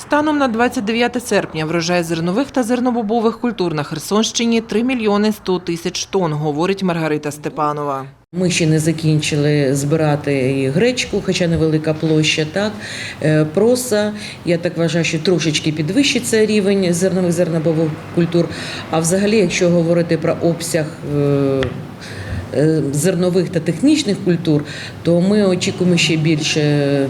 Станом на 29 серпня врожай зернових та зернобобових культур на Херсонщині 3 мільйони 100 тисяч тонн, говорить Маргарита Степанова. Ми ще не закінчили збирати і гречку, хоча невелика площа, так Е, проса. Я так вважаю, що трошечки підвищиться рівень зернових зернобових культур. А взагалі, якщо говорити про обсяг е, е, зернових та технічних культур, то ми очікуємо ще більше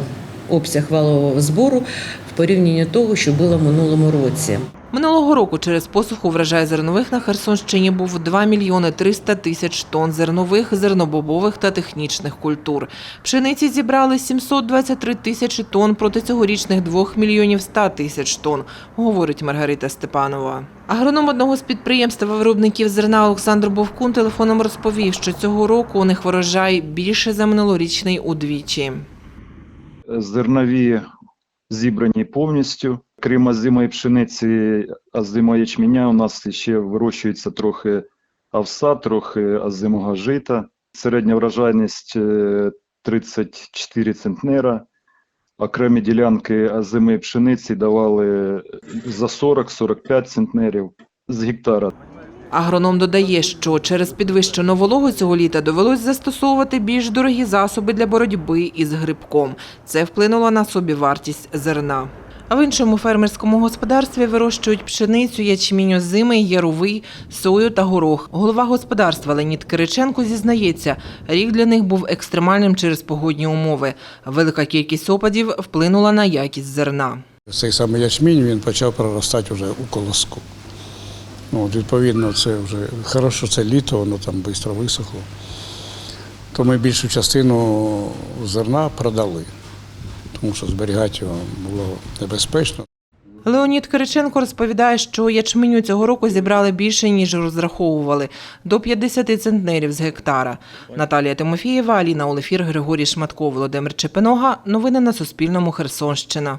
обсяг валового збору в порівнянні того, що було в минулому році. Минулого року через посуху врожай зернових на Херсонщині був 2 мільйони 300 тисяч тонн зернових, зернобобових та технічних культур. Пшениці зібрали 723 тисячі тонн проти цьогорічних 2 мільйонів 100 тисяч тонн, говорить Маргарита Степанова. Агроном одного з підприємств виробників зерна Олександр Бовкун телефоном розповів, що цього року у них врожай більше за минулорічний удвічі. Зернові зібрані повністю. Крім озимої пшениці, озимого ячменя, у нас ще вирощується трохи овса, трохи озимого жита. Середня врожайність е, 34 центнера. Окремі ділянки озимої пшениці давали за 40-45 центнерів з гектара. Агроном додає, що через підвищену вологу цього літа довелось застосовувати більш дорогі засоби для боротьби із грибком. Це вплинуло на собівартість зерна. А в іншому фермерському господарстві вирощують пшеницю, ячмінь озимий, яровий, сою та горох. Голова господарства Леонід Кириченко зізнається, рік для них був екстремальним через погодні умови. Велика кількість опадів вплинула на якість зерна. Цей самий ячмінь він почав проростати вже у колоску. Ну, от, відповідно, це вже хорошо, це літо, воно там швидко висохло. То ми більшу частину зерна продали, тому що зберігати його було небезпечно. Леонід Кириченко розповідає, що ячменю цього року зібрали більше, ніж розраховували – до 50 центнерів з гектара. Наталія Тимофієва, Аліна Олефір, Григорій Шматко, Володимир Чепинога. Новини на Суспільному. Херсонщина.